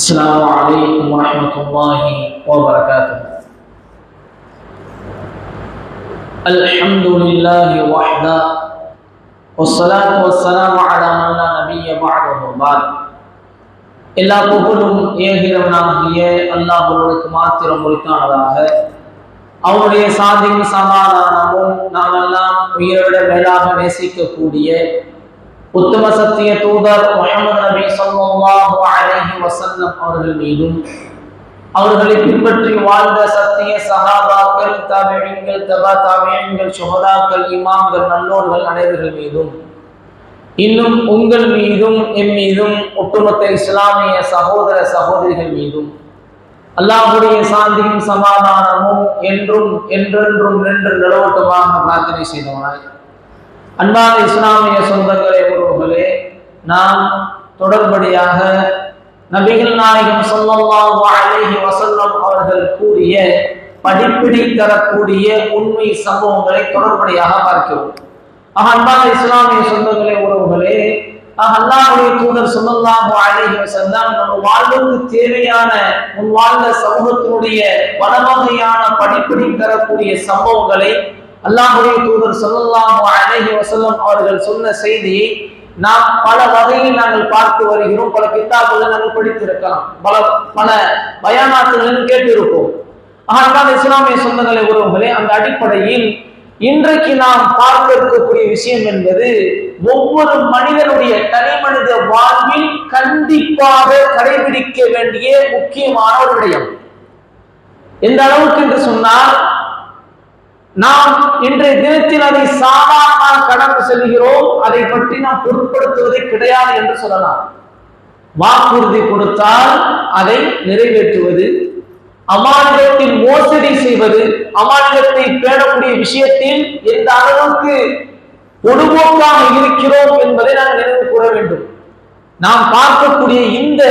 السلام عليكم ورحمة الله وبركاته الحمد لله وحده والصلاة والسلام على من لا نبي بعده بعد எல்லா புகழும் ஏகிறவனாகிய அல்லாஹுக்கு மாத்திரம் உரித்தானதாக அவனுடைய சாந்தியும் சமாதானமும் நாம் எல்லாம் உயிரை விட மேலாக நேசிக்கக்கூடிய உத்தம சத்திய தூதர் முகமது நபி ஸல்லல்லாஹு அலஹி வசல்லம் அவர்கள் மீதும் அவர்களை பின்பற்றி வாழ்ந்த சத்திய சகாபாக்கள் தாபியங்கள் தபா தமிழங்கள் சுகதாக்கள் இமாம்கள் நல்லோர்கள் அனைவர்கள் மீதும் இன்னும் உங்கள் மீதும் என் மீதும் ஒட்டுமொத்த இஸ்லாமிய சகோதர சகோதரிகள் மீதும் அல்லாஹுடைய சாந்தியும் சமாதானமும் என்றும் என்றென்றும் நின்று நிலவட்டுமாக பிரார்த்தனை செய்தவனாய். அன்பான இஸ்லாமிய சொந்தங்களே உறவுகளே நாம் தொடர்படியாக நபிகள் நாயகம் சொல்லல்லாஹு அலைஹி வஸல்லம் அவர்கள் கூறிய படிப்பினை தரக்கூடிய உண்மை சம்பவங்களை தொடர்படியாக பார்க்கிறோம். ஆக அன்பான இஸ்லாமிய சொந்தங்களே உறவுகளே ஆக அல்லாஹ்வுடைய தூதர் சொல்லல்லாஹு அலைஹி வஸல்லம் நம்ம வாழ்வுக்கு தேவையான உன் வாழ்ந்த சமூகத்தினுடைய பல வகையான படிப்பினை தரக்கூடிய சம்பவங்களை அல்லாஹுடைய தூதர் சொல்லல்லாஹு அலைஹி வஸல்லம் அவர்கள் சொன்ன செய்தியை நாம் பல வகையில் நாங்கள் பார்த்து வருகிறோம். பல கித்தாபுகளை நாங்கள் படித்திருக்கலாம். பல பல பயானாத்துகளும் கேட்டிருப்போம். ஆனால் இஸ்லாமிய சொந்தங்களை உறவுகளே அந்த அடிப்படையில் இன்றைக்கு நாம் பார்க்க இருக்கக்கூடிய விஷயம் என்பது ஒவ்வொரு மனிதனுடைய தனி மனித வாழ்வில் கண்டிப்பாக கடைபிடிக்க வேண்டிய முக்கியமான ஒரு விடயம். எந்த அளவுக்கு என்று சொன்னால் நாம் இன்றைய தினத்தில் அதை சாதாரண கடந்து செல்கிறோம். அதை பற்றி நாம் பொருட்படுத்துவதை கிடையாது என்று சொல்லலாம். வாக்குறுதி கொடுத்தால் அதை நிறைவேற்றுவது அமானிதத்தில் மோசடி செய்வது அமானிதத்தை பேணக்கூடிய விஷயத்தில் எந்த அளவுக்கு பொதுபோக்காக இருக்கிறோம் என்பதை நாம் நினைவு கூற வேண்டும். நாம் பார்க்கக்கூடிய இந்த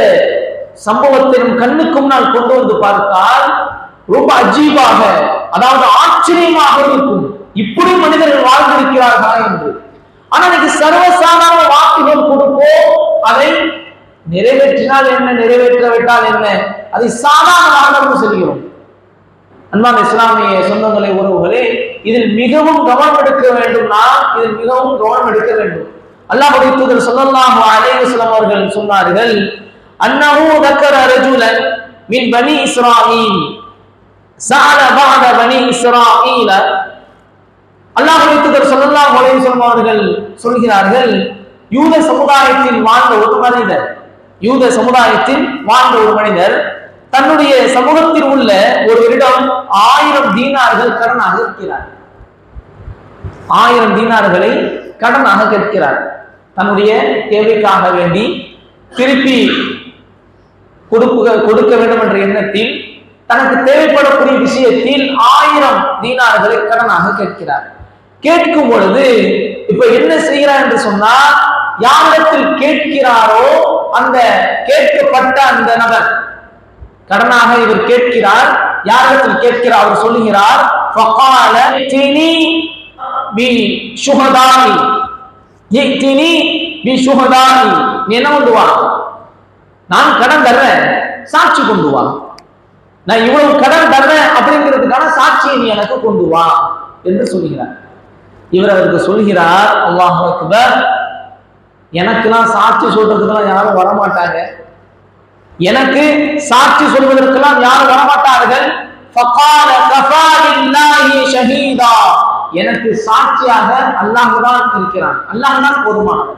சம்பவத்தை நம் கண்ணுக்கு முன்னால் கொண்டு வந்து பார்த்தால் ரொம்ப அஜீபாக அதாவது ஆச்சரியமாக இருக்கும். இப்படி மனிதர்கள் வாழ்ந்திருக்கிறார்களா என்று. ஆனா இன்னைக்கு சர்வசாதாரண வாக்குகள் கொடுப்போம் அதை நிறைவேற்றினால் என்ன நிறைவேற்றவிட்டால் என்ன? அதை சாதாரணமாக செல்கிறோம். அன்பான இஸ்லாமிய சொந்தங்களை உறவுகளே இதில் மிகவும் கவனம் எடுக்க வேண்டும் நான் இதில் மிகவும் கவனம் எடுக்க வேண்டும். அல்லாஹுடைய தூதர் சொல்லலாம் அலைஹி அவர்கள் சொன்னார்கள் அன்னஹு தக்கர ரஜுலன் மின் பனி இஸ்ராயீல் சொல்கிறார்கள் யூத சமுதாயத்தில் வாழ்ந்த ஒரு மனிதர் யூத சமுதாயத்தில் வாழ்ந்த ஒரு மனிதர் தன்னுடைய சமூகத்தில் உள்ள ஒருவரிடம் ஆயிரம் தீனார்கள் கடனாக இருக்கிறார் ஆயிரம் தீனார்களை கடனாக கேட்கிறார். தன்னுடைய தேவைக்காக வேண்டி திருப்பி கொடுக்க கொடுக்க வேண்டும் என்ற எண்ணத்தில் தனக்கு தேவைப்படக்கூடிய விஷயத்தில் ஆயிரம் தீனார்களை கடனாக கேட்கிறார். கேட்கும் பொழுது இப்ப என்ன செய்கிறார் என்று சொன்னால் யாரிடத்தில் கேட்கிறாரோ அந்த கேட்கப்பட்ட அந்த நபர் கடனாக இவர் கேட்கிறார். யாரிடத்தில் கேட்கிறார் அவர் சொல்லுகிறார் பி பி என்ன கொண்டு வா? நான் கடன் தர்றேன் சாட்சி கொண்டு வா. நான் இவ்வளவு கடன் தர்றேன் அப்படிங்கிறதுக்கான சாட்சியை நீ எனக்கு கொண்டு வா என்று சொல்கிறார். இவர் அவருக்கு சொல்கிறார் அல்லாஹ் அக்பர் எனக்கெல்லாம் சாட்சி சொல்றதுக்கெல்லாம் யாரும் வரமாட்டாங்க. எனக்கு சாட்சி சொல்வதற்கெல்லாம் யாரும் வரமாட்டார்கள். ஷஹீதா. எனக்கு சாட்சியாக அல்லாஹ் தான் இருக்கிறான். அல்லாஹ் தான் போதுமானவன்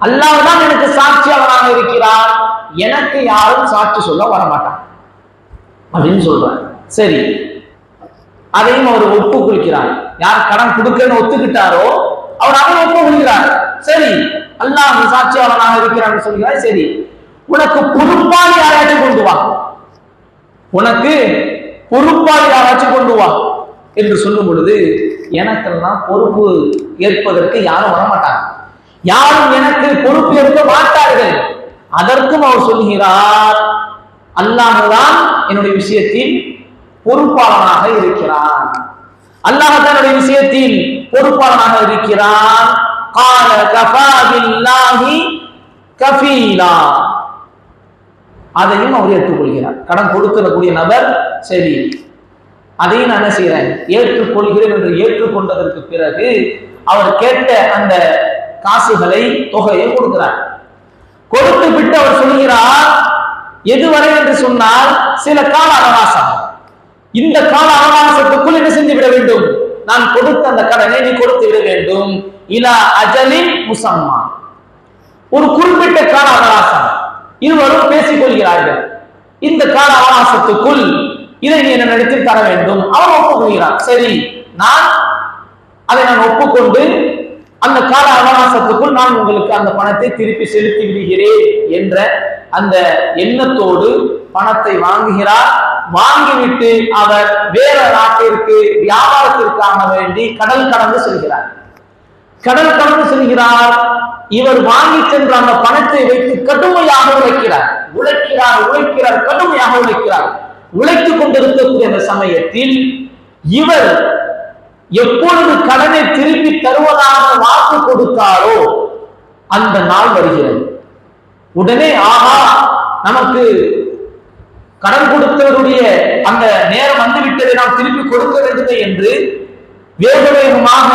அல்லாஹ் தான் எனக்கு சாட்சியாளனாக இருக்கிறார் எனக்கு யாரும் சாட்சி சொல்ல வரமாட்டான் அப்படின்னு சொல்றார். சரி. அதையும் அவர் ஒப்புக்கொள்கிறார் யார் கடன் கொடுக்கன்னு ஒத்துக்கிட்டாரோ அவர் அவன் ஒப்புக்கொள்கிறார் சரி. அல்லாஹ் சாட்சியாளனாக இருக்கிறான்னு சொல்கிறார். சரி. உனக்கு பொறுப்பாளி யாராச்சும் கொண்டு வா. உனக்கு பொறுப்பாளி யாராச்சும் கொண்டு வா என்று சொல்லும் பொழுது எனக்கெல்லாம் பொறுப்பு ஏற்பதற்கு யாரும் வரமாட்டாங்க. யாரும் எனக்கு பொறுப்பு ஏற்க மாட்டார்கள். அதற்கும் அவர் சொல்கிறார் அல்லாஹுதான் என்னுடைய விஷயத்தில் பொறுப்பாளனாக இருக்கிறான். அல்லாஹ் தன்னுடைய விஷயத்தில் பொறுப்பாளனாக இருக்கிறான். கால கஃபா கஃபீலா. அதையும் அவர் ஏற்றுக்கொள்கிறார். கடன் கொடுக்கக்கூடிய நபர் சரி. அதையும் நான் என்ன செய்கிறேன் ஏற்றுக்கொள்கிறேன் என்று ஏற்றுக்கொண்டதற்கு பிறகு அவர் கேட்ட அந்த காசுகளை தொகையை கொடுக்கிறார். கொடுத்து விட்டு அவர் சொல்கிறார் எதுவரை என்று சொன்னால் சில கால அவகாசம். இந்த கால அவகாசத்துக்குள் என்ன செஞ்சு விட வேண்டும்? நான் கொடுத்த அந்த கடனை நீ கொடுத்து விட வேண்டும். இலா அஜலின் முசம்மா. ஒரு குறிப்பிட்ட கால அவகாசம். இருவரும் பேசிக் கொள்கிறார்கள் இந்த கால அவகாசத்துக்குள் இதை நீ என்ன நடத்தி தர வேண்டும். அவர் ஒப்புக்கொள்கிறார் சரி நான் அதை நான் ஒப்புக்கொண்டு அந்த கால அவகாசத்துக்குள் நான் உங்களுக்கு அந்த பணத்தை திருப்பி செலுத்தி விடுகிறேன் என்ற அந்த எண்ணத்தோடு பணத்தை வாங்குகிறார். வாங்கிவிட்டு அவர் வேற நாட்டிற்கு வியாபாரத்திற்காக வேண்டி கடல் கடந்து செல்கிறார். கடல் கடந்து செல்கிறார். இவர் வாங்கி சென்ற அந்த பணத்தை வைத்து கடுமையாக உழைக்கிறார். உழைக்கிறார் உழைக்கிறார் கடுமையாக உழைக்கிறார். உழைத்துக் கொண்டிருக்கக்கூடிய அந்த சமயத்தில் இவர் எப்பொழுது கடனை திருப்பி தருவதாக வாக்கு கொடுத்தாரோ அந்த நாள் வருகிறது. உடனே ஆஹா நமக்கு கடன் கொடுத்தவருடைய அந்த நேரம் வந்துவிட்டதை நாம் திருப்பி கொடுக்க வேண்டுமே என்று வேக வேகமாக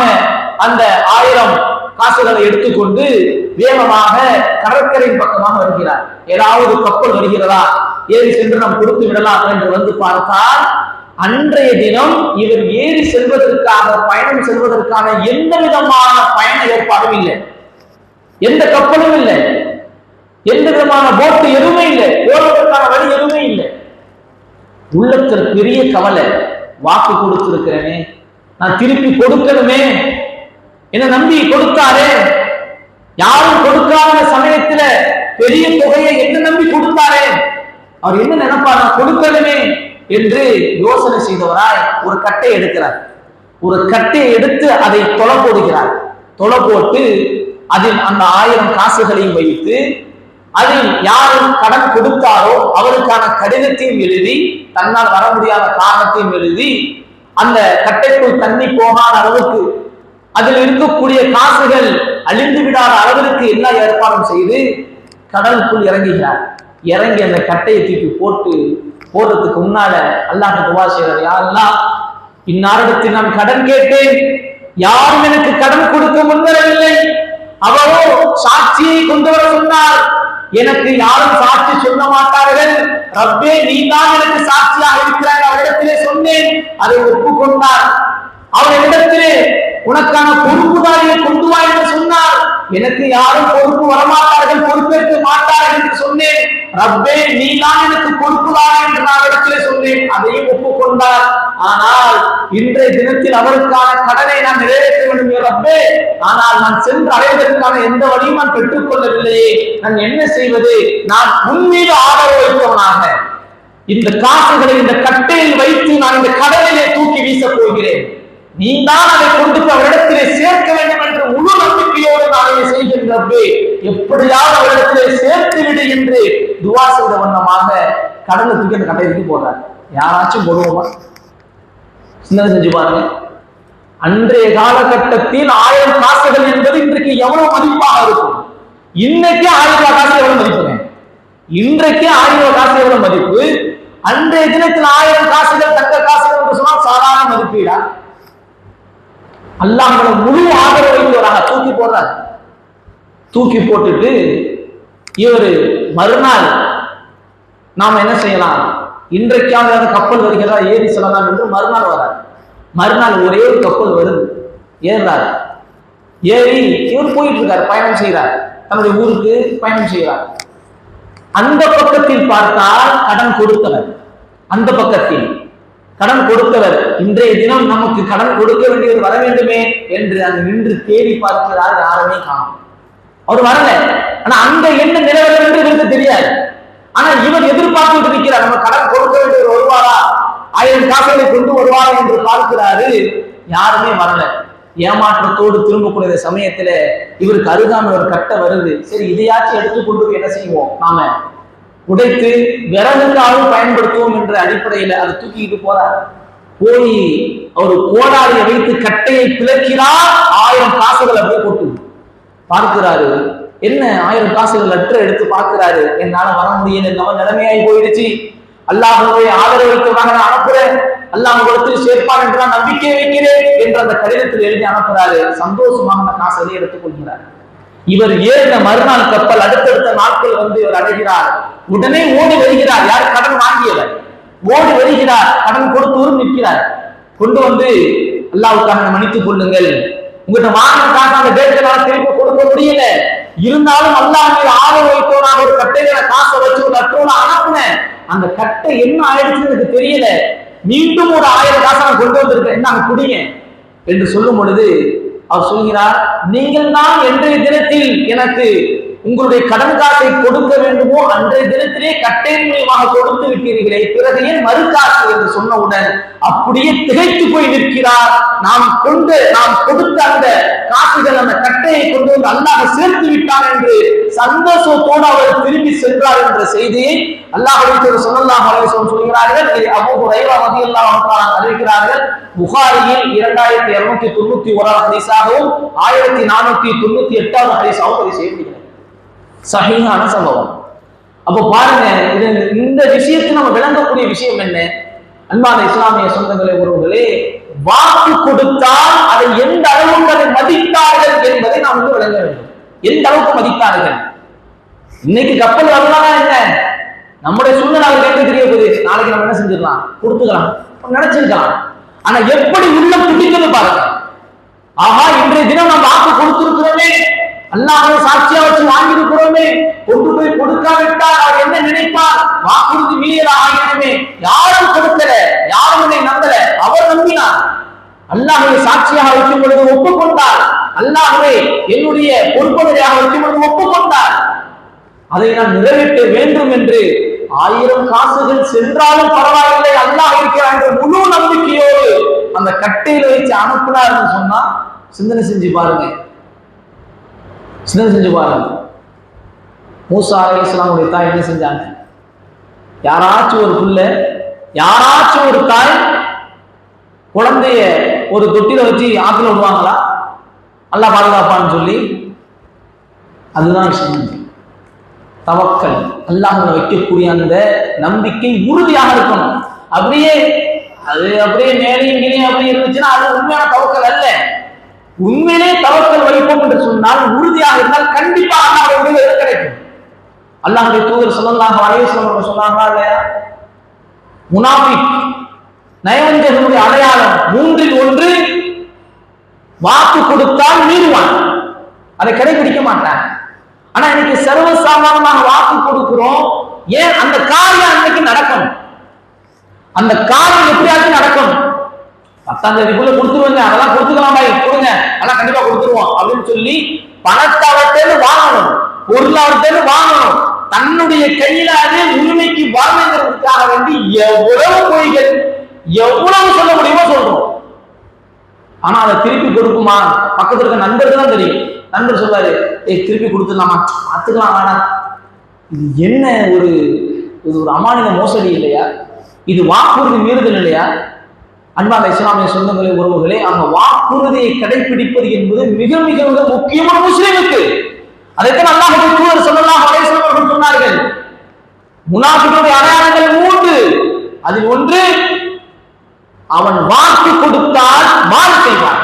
அந்த ஆயிரம் காசுகளை எடுத்துக்கொண்டு வேகமாக கடற்கரையின் பக்கமாக வருகிறார். ஏதாவது கப்பல் வருகிறதா? ஏறி சென்று நாம் கொடுத்து விடலாம் என்று வந்து பார்த்தால் அன்றைய தினம் இவர் ஏறி செல்வதற்காக பயணம் செல்வதற்கான எந்த விதமான பயண ஏற்பாடும் இல்லை. எந்த கப்பலும் இல்லை. எந்த விதமான போட்டு எதுவுமே இல்லை. போவதற்கான வழி எதுவுமே இல்லை. உள்ளத்தில் பெரிய கவலை. வாக்கு கொடுத்திருக்கிறேனே. நான் திருப்பி கொடுக்கணுமே. என்ன நம்பி கொடுத்தாரே. யாரும் கொடுக்காத சமயத்துல பெரிய தொகையை என்ன நம்பி கொடுத்தாரே. அவர் என்ன நினைப்பார்? நான் கொடுக்கணுமே. என்று யோசனை செய்தவராய் ஒரு கட்டை எடுக்கிறார். ஒரு கட்டையை எடுத்து அதை தொலை போடுகிறார். தொலை போட்டு அதில் அந்த ஆயிரம் காசுகளையும் வைத்து அதில் யாரும் கடன் கொடுத்தாரோ அவருக்கான கடிதத்தையும் எழுதி தன்னால் வர முடியாத காரணத்தையும் எழுதி அந்த கட்டைக்குள் தண்ணி போகாத அளவுக்கு அதில் இருக்கக்கூடிய காசுகள் அழிந்து விடாத அளவிற்கு எல்லா ஏற்பாடும் செய்து கடலுக்குள் இறங்குகிறார். இறங்கி அந்த கட்டையை தூக்கி போட்டு போடுறதுக்கு முன்னால அல்லாஹ் துவா செய்கிறார். யாரெல்லாம் இந்நாரிடத்தில் நான் கடன் கேட்டேன். யாரும் எனக்கு கடன் கொடுக்க முன்வரவில்லை. அவரோ சாட்சியை கொண்டு வர சொன்னார். எனக்கு யாரும் சாட்சி சொல்ல மாட்டார்கள். ரப்பே நீ தான் எனக்கு சாட்சியாக இருக்கிறாய். அவரிடத்திலே சொன்னேன். அதை ஒப்புக்கொண்டார். அவரிடத்திலே உனக்கான பொறுப்புதாரியை கொண்டு வா என்று சொன்னார். எனக்கு யாரும் பொறுப்பு வரமாட்டார்கள் பொறுப்பேற்க மாட்டார்கள் என்று சொன்னேன். ரப்பே நீ தான் எனக்கு பொறுப்புதான் என்று நான் இடத்திலே சொன்னேன். அதையும் ஒப்புக்கொண்டார். ஆனால் இன்றைய தினத்தில் அவருக்கான கடனை நான் நிறைவேற்ற வேண்டும் ரப்பே. ஆனால் நான் சென்று அடைவதற்கான எந்த வழியும் நான் பெற்றுக் கொள்ளவில்லையே. நான் என்ன செய்வது? நான் உன்மீது ஆதரவு வைத்தவனாக இந்த காசுகளை இந்த கட்டையில் வைத்து நான் இந்த கடலை நீ தான் அதை கொண்டு அவரிடத்திலே சேர்க்க வேண்டும் என்று முழு நம்பிக்கையோடு நான் இதை செய்கின்றே எப்படியாவது அவரிடத்திலே சேர்த்து விடு என்று துவா செய்த வண்ணமாக கடலை தூக்கி அந்த கடைக்கு தூக்கி யாராச்சும் போடுவோமா? சிந்தனை செஞ்சு பாருங்க. அன்றைய காலகட்டத்தில் ஆயிரம் காசுகள் என்பது இன்றைக்கு எவ்வளவு மதிப்பாக இருக்கும்? இன்னைக்கு ஆயிரம் ரூபாய் காசு எவ்வளவு மதிப்புங்க? இன்றைக்கு ஆயிரம் ரூபாய் காசு எவ்வளவு மதிப்பு? அன்றைய தினத்தில் ஆயிரம் காசுகள் தக்க காசுகள் என்று சொன்னால் சாதாரண மதிப்பீடா அல்லாஹ் நம்மளை முழு ஆதரவு வைத்தவராக தூக்கி போடுறார். தூக்கி போட்டுட்டு இவர் மறுநாள் நாம் என்ன செய்யலாம்? இன்றைக்காவது கப்பல் வருகிறதா? ஏறி செல்லலாம் என்று மறுநாள் வரார். மறுநாள் ஒரே ஒரு கப்பல் வருது. ஏறார் ஏறி இவர் போயிட்டு இருக்கார் பயணம் செய்கிறார் தன்னுடைய ஊருக்கு பயணம் செய்கிறார் அந்த பக்கத்தில் பார்த்தால் கடன் கொடுத்தவர். அந்த பக்கத்தில் கடன் கொடுத்தவர். இன்றைய தினம் நமக்கு கடன் கொடுக்க வேண்டியது வர வேண்டுமே என்று அங்கு நின்று தேடி பார்க்கிறார் யாருமே காணும். அவர் வரல. ஆனா அங்க என்ன நிலவரம் என்று இவருக்கு தெரியாது. ஆனா இவர் எதிர்பார்த்துட்டு இருக்கிறார் நம்ம கடன் கொடுக்க வேண்டியவர் வருவாரா? ஆயிரம் காசுகளை கொண்டு வருவாரா என்று பார்க்கிறாரு. யாருமே வரல. ஏமாற்றத்தோடு திரும்பக்கூடிய சமயத்துல இவருக்கு அருகாமல் ஒரு கட்ட வருது. சரி இதையாச்சும் எடுத்துக்கொண்டு என்ன செய்வோம்? நாம உடைத்து விறகுக்காகவும் பயன்படுத்துவோம் என்ற அடிப்படையில் அதை தூக்கிட்டு போறார். போய் அவர் கோடாரியை வைத்து கட்டையை பிளக்கிறார். ஆயிரம் காசுகள் அப்படியே போட்டு பார்க்கிறாரு. என்ன ஆயிரம் காசுகள் லெட்டர் எடுத்து பார்க்கிறாரு? என்னால வர முடியல நம்ம நிலைமையாகி போயிடுச்சு. அல்லாஹனுடைய ஆதரவு வைத்தவராக நான் அனுப்புறேன். அல்லாஹ் கொடுத்து சேர்ப்பான் என்று நான் நம்பிக்கை வைக்கிறேன் என்று அந்த கடிதத்தில் எழுதி அனுப்புறாரு. சந்தோஷமாக அந்த காசை எடுத்துக் கொள்கிறார். இவர் ஏறின மறுநாள் கப்பல் அடுத்தடுத்த நாட்கள் வந்து இவர் அடைகிறார் உடனே ஓடி வருகிறார். யார் கடன் வாங்கியவர்? ஓடி வருகிறார். கடன் கொடுத்தவரும் நிற்கிறார். கொண்டு வந்து அல்லாவுக்காக மன்னித்துக் கொள்ளுங்கள். உங்கள்கிட்ட வாங்கினதாக அந்த டேட்களால திருப்பி கொடுக்க முடியல. இருந்தாலும் அல்லாஹ் மீது ஆர்வம் வைத்தவனாக ஒரு கட்டைகளை காசை வச்சு ஒரு லட்சம் அனுப்புனேன் அந்த கட்டை என்ன ஆயிடுச்சுன்னு எனக்கு தெரியல. மீண்டும் ஒரு ஆயிரம் காசை நான் கொண்டு வந்திருக்கேன். என்ன குடிங்க. என்று சொல்லும் பொழுது அவர் சொல்கிறார் நீங்கள் தான் இன்றைய தினத்தில் எனக்கு உங்களுடைய கடன் காசை கொடுக்க வேண்டுமோ அன்றைய தினத்திலே கட்டை மூலியமாக கொடுத்து விட்டீர்களே பிறகு ஏன் மறுகாசு என்று சொன்னவுடன் அப்படியே திகைத்து போய் நிற்கிறார். நாம் கொண்டு நாம் கொடுத்த அந்த காசுகள் அந்த கட்டையை கொண்டு வந்து அல்லாஹ் சேர்த்து விட்டார் என்று சந்தோஷத்தோடு அவர் திரும்பி சென்றார் என்ற செய்தியை அல்லாஹ் சொல்லலாம் அலிசம் சொல்கிறார்கள். இதை அபு மதி ரலியல்லாஹு அறிவிக்கிறார்கள். புகாரியில் இரண்டாயிரத்தி இருநூத்தி தொண்ணூத்தி ஓராம் ஹரிசாகவும் ஆயிரத்தி நானூத்தி தொண்ணூத்தி எட்டாவது ஹரிசாகவும் பதிவு செய்யப்படுகிறது. சஹீஹான சம்பவம். அப்போ பாருங்க இது இந்த விஷயத்தை நம்ம விளங்கக்கூடிய விஷயம் என்ன? அன்பான இஸ்லாமிய சொந்தங்களே உறவுகளே வாக்கு கொடுத்தால் அதை எந்த அளவுக்கு அதை மதித்தார்கள் என்பதை நாம் வந்து விளங்க வேண்டும். எந்த அளவுக்கு மதித்தார்கள்? இன்னைக்கு கப்பல் வரலாம் என்ன? நம்முடைய சூழ்நிலை அவருக்கு தெரிய போகுது? நாளைக்கு நம்ம என்ன செஞ்சிடலாம்? கொடுத்துக்கலாம். நினைச்சிருக்கலாம். ஆனா எப்படி உள்ள பிடிக்கிறது பாருங்க. ஆஹா இன்றைய தினம் நம்ம வாக்கு கொடுத்திருக்கிறோமே. அல்லாஹ்வை சாட்சியா வச்சு வாங்கியிருக்கிறோமே கொண்டு போய் கொடுக்காவிட்டால் அவர் என்ன நினைப்பார்? வாக்குறுதி மீறலா ஆகியமே யாரும் கொடுக்கல யாரும் என்னை நம்பல. அவர் நம்பினார். அல்லாஹ்வை சாட்சியாக வைக்கும் பொழுது ஒப்புக்கொண்டார். அல்லாஹ்வை என்னுடைய பொறுப்பதையாக வைக்கும் பொழுது ஒப்புக்கொண்டார். அதை நான் நிறைவேற்ற வேண்டும் என்று ஆயிரம் காசுகள் சென்றாலும் பரவாயில்லை. அல்லாஹ் இருக்கிறார் என்ற முழு நம்பிக்கையோடு அந்த கட்டையில வச்சு அனுப்புனார்னு சொன்னா சிந்தனை செஞ்சு பாருங்க. சிந்தனை செஞ்சு பாருங்க மூசா அலை இஸ்லாமுடைய தாய் என்ன செஞ்சாங்க? யாராச்சும் ஒரு புள்ள யாராச்சும் ஒரு தாய் குழந்தைய ஒரு தொட்டில வச்சு ஆத்துல விடுவாங்களா? நல்லா பாதுகாப்பான்னு சொல்லி அதுதான் விஷயம். தவக்கல். அல்லாஹ் வைக்கக்கூடிய அந்த நம்பிக்கை உறுதியாக இருக்கணும். அப்படியே அது அப்படியே மேலையும் கீழையும் அப்படியே இருந்துச்சுன்னா அது உண்மையான தவக்கல் அல்ல. உண்மையிலே தவக்கல் வைப்போம் என்று சொன்னால் உறுதியாக இருந்தால் கண்டிப்பாக அவருடைய எது கிடைக்கும் அல்லாஹுடைய தூதர் சொல்லலாம் அலைவசம் சொன்னாங்களா இல்லையா? முனாபிக் நயவஞ்சகனுடைய அடையாளம் மூன்றில் ஒன்று வாக்கு கொடுத்தால் மீறுவான். அதை கடைபிடிக்க மாட்டான். ஆனா இன்னைக்கு சர்வசாதாரணமாக வாக்கு கொடுக்கிறோம். ஏன்? அந்த காரியம் அன்னைக்கு நடக்கணும். அந்த காரியம் எப்படியாச்சும் நடக்கணும். பத்தாம் தேதிக்குள்ள கொடுத்துருவாங்க. அதெல்லாம் கொடுத்துக்கலாம் பாய். கொடுங்க. அதெல்லாம் கண்டிப்பா கொடுத்துருவோம். அப்படின்னு சொல்லி பணத்தை அவர்கிட்ட வாங்கணும். பொருள் அவர்கிட்ட வாங்கணும். தன்னுடைய கையில அது உரிமைக்கு வரணுங்கிறதுக்காக வேண்டி எவ்வளவு பொய்கள் எவ்வளவு சொல்ல முடியுமோ சொல்றோம். ஆனா அதை திருப்பி கொடுக்குமா? பக்கத்துல இருக்க நண்பருக்கு தான் தெரியும். நண்பர் சொல்வாரு ஏய் திருப்பி கொடுத்துடலாமா? பார்த்துக்கலாம் வேணாம் இது என்ன ஒரு இது ஒரு அமானித மோசடி இல்லையா? இது வாக்குறுதி மீறுதல் இல்லையா? அன்பான இஸ்லாமிய சொந்தங்களே உறவுகளே அந்த வாக்குறுதியை கடைபிடிப்பது என்பது மிக மிக மிக முக்கியமான முஸ்லிமுக்கு. அதைத்தான் அல்லாஹ் தூதர் சொல்லலாம் அவர்கள் சொன்னார்கள். முனாஃபிகளுடைய அடையாளங்கள் மூன்று. அதில் ஒன்று அவன் வாக்கு கொடுத்தால் மாறு செய்வான்.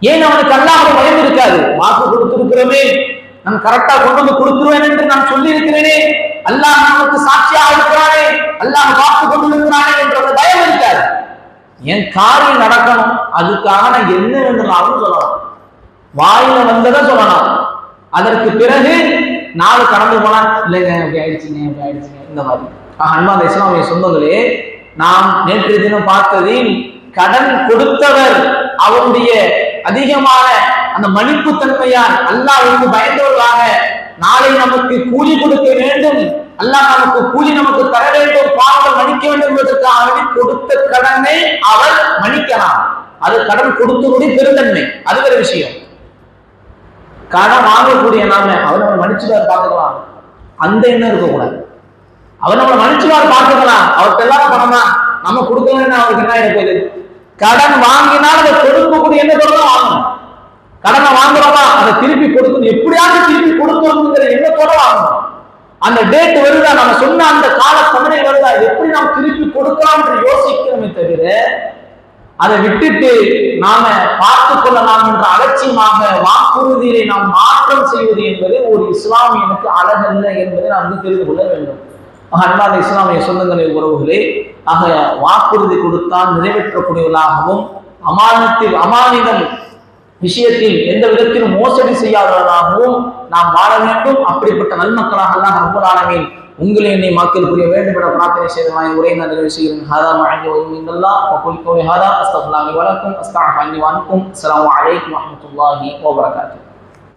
ஏன் அவனுக்கு அல்லாஹ் பயம் இருக்காது வாக்கு கொடுத்திருக்கிறோமே. நான் கரெக்டா கொண்டு வந்து கொடுத்துருவேன் என்று நான் சொல்லி இருக்கிறேனே அல்லாஹ் நமக்கு சாட்சியாக இருக்கிறானே. அல்லாஹ் வாக்கு கொண்டு இருக்கிறானே என்ற ஒரு பயம் இருக்காது. என் காரியம் நடக்கணும் அதுக்காக நான் என்ன வேண்டுமாலும் சொல்லலாம். வாயில வந்ததை சொல்லலாம். அதற்கு பிறகு நாலு கடந்து போனா இல்லைங்க அப்படி ஆயிடுச்சுங்க அப்படி ஆயிடுச்சுங்க இந்த மாதிரி. ஆக அன்பாந்த இஸ்லாமிய சொந்தங்களே நாம் நேற்று தினம் பார்த்ததில் கடன் கொடுத்தவர் அவருடைய அதிகமான அந்த மன்னிப்பு தன்மையால் அல்லாஹ் வந்து பயந்தவர்களாக நாளை நமக்கு கூலி கொடுக்க வேண்டும். அல்லாஹ் நமக்கு கூலி நமக்கு தர வேண்டும் பாவங்கள் மன்னிக்க வேண்டும் என்பதற்காக வேண்டி கொடுத்த கடனை அவர் மன்னிக்கலாம். அது கடன் கொடுத்தவருடைய பெருந்தன்மை. அது வேற விஷயம். கடன் வாங்கக்கூடிய நாம அவர் நம்ம மன்னிச்சுவார் பார்த்துக்கலாம். அந்த எண்ணம் இருக்கக்கூடாது. அவர் நம்மளை மன்னிச்சுவார் பார்த்துக்கலாம். அவருக்கு எல்லாரும் பணமா? நம்ம கொடுக்கணும்னு அவருக்கு என்ன இருக்குது கடன் வாங்கினால் அதை கொடுக்கக்கூடிய என்ன தான் வாங்கணும். கடனை வாங்குறோமா? அதை திருப்பி கொடுக்கணும். எப்படியாவது திருப்பி கொடுக்கணுங்கிற எண்ணத்தோட வாங்கணும். அந்த டேட் வருதா? நம்ம சொன்ன அந்த கால தவணை வருதா? எப்படி நாம் திருப்பி கொடுக்கலாம் என்று யோசிக்கிறோமே தவிர அதை விட்டுட்டு நாம பார்த்து கொள்ளலாம் என்ற அலட்சியமாக வாக்குறுதியை நாம் மாற்றம் செய்வது என்பது ஒரு இஸ்லாமியனுக்கு அழகல்ல என்பதை நாம் வந்து தெரிந்து கொள்ள வேண்டும். அன்பான இஸ்லாமிய சொந்தங்களை உறவுகளே ஆக வாக்குறுதி கொடுத்தால் நிறைவேற்றக்கூடியவர்களாகவும் அமானத்தில் அமானிதம் விஷயத்தில் எந்த விதத்திலும் மோசடி செய்யாதவர்களாகவும் நாம் வாழ வேண்டும். அப்படிப்பட்ட நன்மக்களாக எல்லாம் ரப்பல் ஆலமீன். உங்களை என்னை மக்கள் புரிய வேண்டும் என பிரார்த்தனை செய்து நான் உரை நான் நிறைவு செய்கிறேன். ஹாதா வழங்கி ஒருமிங்கல்லா வகுல் கோவை ஹாதா. அஸ்தஃபுல்லாஹி வலக்கும். அஸ்தாஃப் வணக்கம் அஸ்லாம் வலைக்கம் வரமத்துல்லாஹி வரஹ்மத்துல்லாஹி வபரகாத்துஹு